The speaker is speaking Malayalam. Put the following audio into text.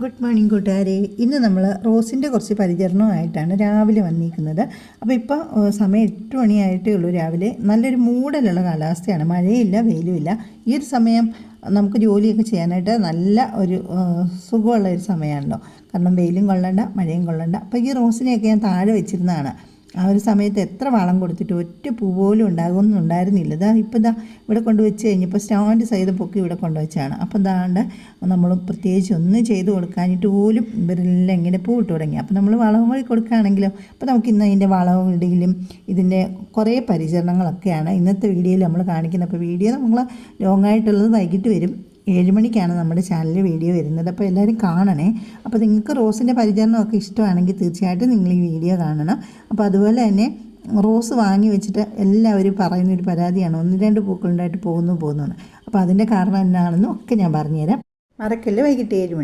ഗുഡ് മോർണിംഗ് കൂട്ടുകാരെ. ഇന്ന് നമ്മൾ റോസിന്റെ കുറച്ച് പരിചരണമായിട്ടാണ് രാവിലെ വന്നിരിക്കുന്നത്. അപ്പോൾ ഇപ്പോൾ സമയം എട്ട് മണിയായിട്ടേ ഉള്ളൂ രാവിലെ. നല്ലൊരു മൂടലുള്ള കാലാവസ്ഥയാണ്. മഴയില്ല വെയിലുമില്ല. ഈ ഒരു സമയം നമുക്ക് ജോലിയൊക്കെ ചെയ്യാനായിട്ട് നല്ല ഒരു സുഖമുള്ള ഒരു സമയമാണല്ലോ. കാരണം വെയിലും കൊള്ളണ്ട മഴയും കൊള്ളണ്ട. അപ്പോൾ ഈ റോസിനെയൊക്കെ ഞാൻ താഴെ വെച്ചിരുന്നതാണ്. ആ ഒരു സമയത്ത് എത്ര വളം കൊടുത്തിട്ട് ഒറ്റ പൂ പോലും ഉണ്ടാകുമെന്നും ഉണ്ടായിരുന്നില്ല. ഇതാ ഇപ്പോൾ ഇതാ ഇവിടെ കൊണ്ടുവച്ച് കഴിഞ്ഞപ്പോൾ സ്റ്റാൻഡ് സൈഡ് പൊക്കി ഇവിടെ കൊണ്ടുവച്ചാണ്. അപ്പോൾ ഇതാണ്ട് നമ്മൾ പ്രത്യേകിച്ച് ഒന്നും ചെയ്ത് കൊടുക്കാനിട്ട് പോലും ഇവരെല്ലാം ഇങ്ങനെ പൂ ഇട്ട് തുടങ്ങി. അപ്പോൾ നമ്മൾ വളവും വഴി കൊടുക്കുകയാണെങ്കിലും അപ്പോൾ നമുക്ക് ഇന്ന് അതിന്റെ വളവും ഇടയിലും ഇതിന്റെ കുറേ പരിചരണങ്ങളൊക്കെയാണ് ഇന്നത്തെ വീഡിയോയിൽ നമ്മൾ കാണിക്കുന്നത്. അപ്പോൾ വീഡിയോ നമ്മൾ ലോങ്ങായിട്ടുള്ളത് വൈകിട്ട് വരും. ഏഴ് മണിക്കാണ് നമ്മുടെ ചാനലിൽ വീഡിയോ വരുന്നത്. അപ്പോൾ എല്ലാവരും കാണണേ. അപ്പോൾ നിങ്ങൾക്ക് റോസിന്റെ പരിചരണമൊക്കെ ഇഷ്ടമാണെങ്കിൽ തീർച്ചയായിട്ടും നിങ്ങൾ ഈ വീഡിയോ കാണണം. അപ്പോൾ അതുപോലെ തന്നെ റോസ് വാങ്ങി വെച്ചിട്ട് എല്ലാവരും പറയുന്നൊരു പരാതിയാണ്. ഒന്ന് രണ്ട് പൂക്കളുണ്ടായിട്ട് പോകുന്നു പോകുന്നു അപ്പോൾ അതിന്റെ കാരണം എന്നാണെന്നും ഒക്കെ ഞാൻ പറഞ്ഞുതരാം. മറക്കല്ലേ വൈകിട്ട് ഏഴ് മണി?